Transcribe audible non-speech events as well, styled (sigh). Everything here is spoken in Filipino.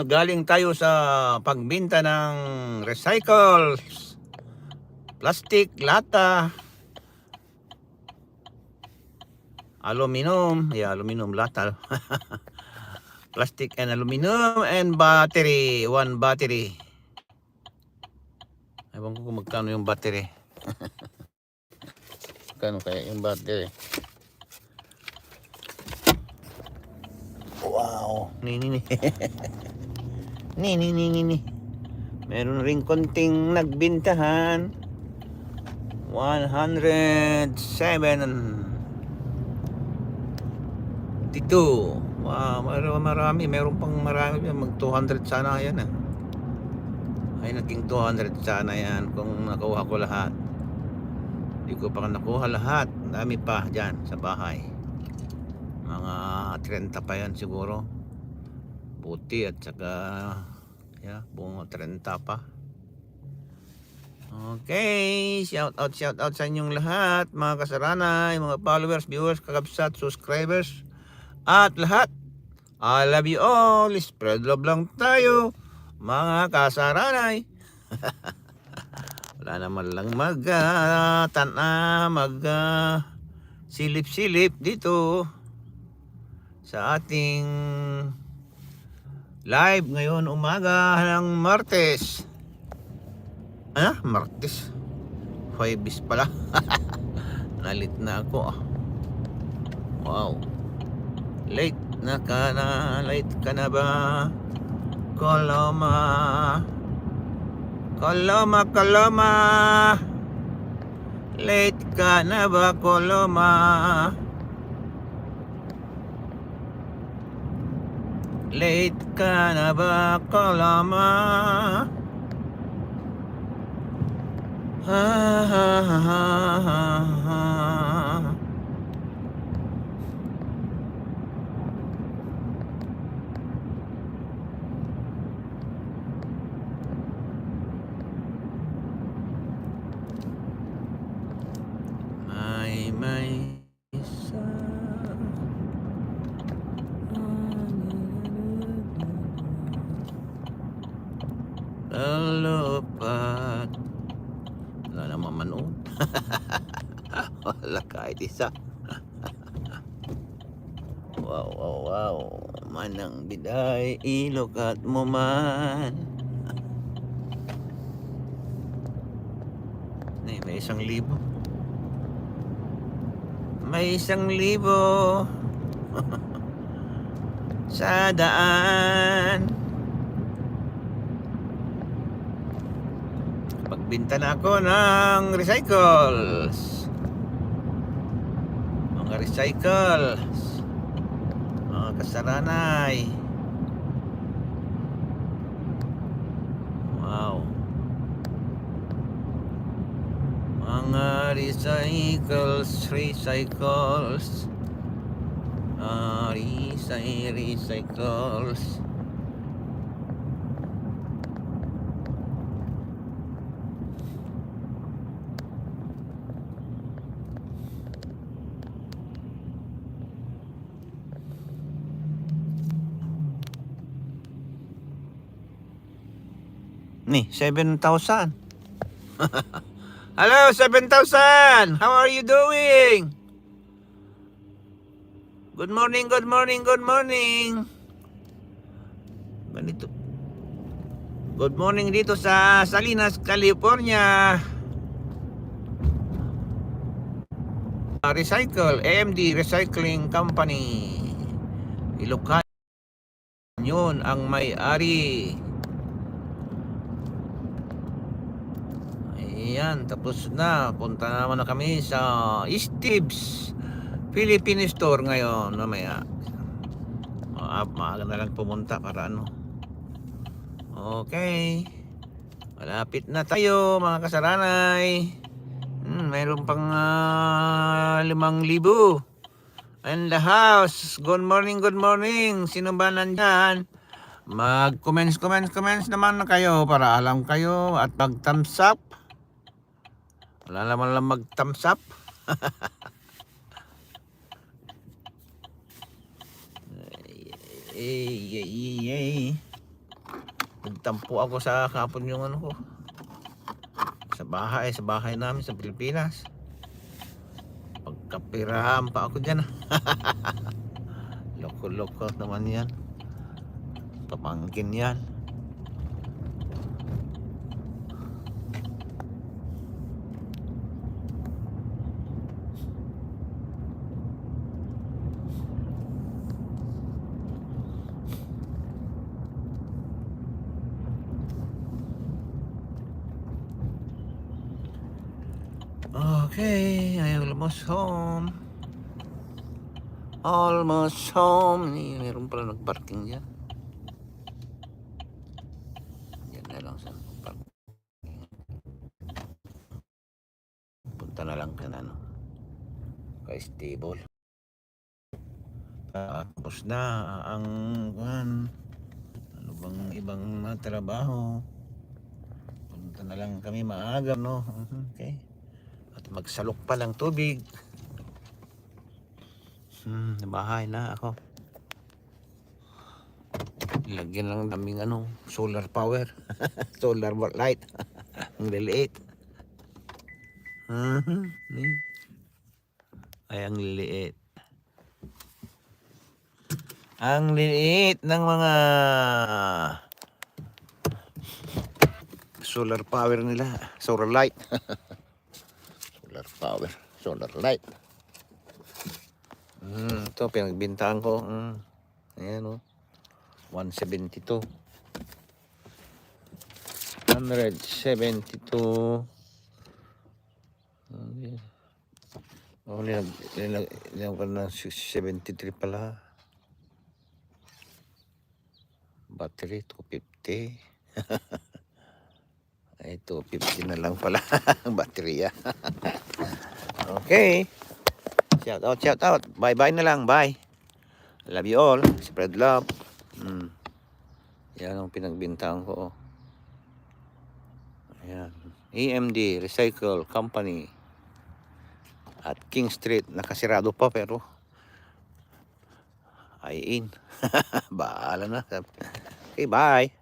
Galing tayo sa pagbinta ng recycles, plastic, lata, aluminum, yeah, aluminum lata. (laughs) plastic and aluminum and battery, one battery. Ewan ko kung magkano yung battery. (laughs) magkano kaya yung battery? Wow. Ni (laughs) ni ni. ni ni ni. Meron ring konting nagbintahan. 107 dito. Wow, mar- marami. Meron pang marami. Mag 200 sana yan ah. Ay, naging 200 sana yan kung nakuha ko lahat. Hindi ko pa nakuha lahat. Dami pa dyan sa bahay. Mga 30 pa yan siguro. Puti at saka yeah, bunga 30 pa. Okay, shout out, shout out sa inyong lahat, mga kasaranay, mga followers, viewers, kakabsat, subscribers, at lahat. I love you all. Spread love lang tayo, mga kasaranay. (laughs) Wala naman lang mag uh, tana, mag ah, silip-silip dito sa ating live ngayon umaga ng Martes. Ah, Martes. Huwebes pala. (laughs) Nalit na ako ah. Wow. Late na ka na, late ka na ba? Koloma. Koloma, Koloma. Late ka na ba, Koloma? Late ka na ba, Koloma? Ha, ha, ha, ha, ha, ha. May may isa Lalupat Wala naman manood (laughs) Wala kahit isa (laughs) Wow, wow, wow. Manang biday Ilog at mo man May, (laughs) may isang libo. May isang libo. Sa daan. Pagbinta na ako ng recycles. Mga recycles. Mga kasaranay. Wow. Mga recycles, recycles. Ah, recy, recycles. Ni, 7,000. (laughs) Hello, 7,000! How are you doing? Good morning, good morning, good morning. Ganito. Good morning dito sa Salinas, California. Ah, Recycle, AMD Recycling Company. Ilocano. Yun ang may-ari. Ayan, tapos na. Punta naman na kami sa Steve's Philippine Store ngayon. Mamaya. Uh, maaga na lang pumunta para ano. Okay. Malapit na tayo mga kasaranay. Hmm, mayroon pang ah, limang libo. And the house. Good morning, good morning. Sino ba nandyan? Mag-comments, comments, comments naman na kayo para alam kayo at mag-thumbs up. Wala naman lang mag-thumbs up. ay, ay, ay, ay. Nagtampo ako sa kapon yung ano ko. Sa bahay, sa bahay namin sa Pilipinas. Pagkapirahan pa ako dyan. (laughs) Loko-loko naman yan. Pamangkin yan. Okay, I almost home. Almost home. Ni, meron pala nagparking dyan. Yan na lang sa parking. Punta na lang ka na, no? Kay stable. Tapos na ang kan ano bang ibang trabaho. Punta na lang kami maaga, no? Mhm, Okay. At magsalok pa lang tubig. Hmm, bahay na ako. Lagyan lang naming ano, solar power. (laughs) solar light. (laughs) Ang liliit. Ni. Ay, ang liliit. Ang liliit ng mga solar power nila. Solar light. (laughs) solar power. Solar light. Mm, ito, pinagbintaan ko. Mm. Ayan o. 172. 172. Okay. Oh, nilag, nilag, nilag ko na 73 pala. Battery 250. (laughs) Ay, 250 na lang pala ang baterya. okay. Shout out, shout out. Bye-bye na lang. Bye. Love you all. Spread love. Mm. Yan ang pinagbintangan ko. oh. Ayan. EMD Recycle Company at King Street. Nakasirado pa pero ay in. (laughs) Bahala na. Okay, bye.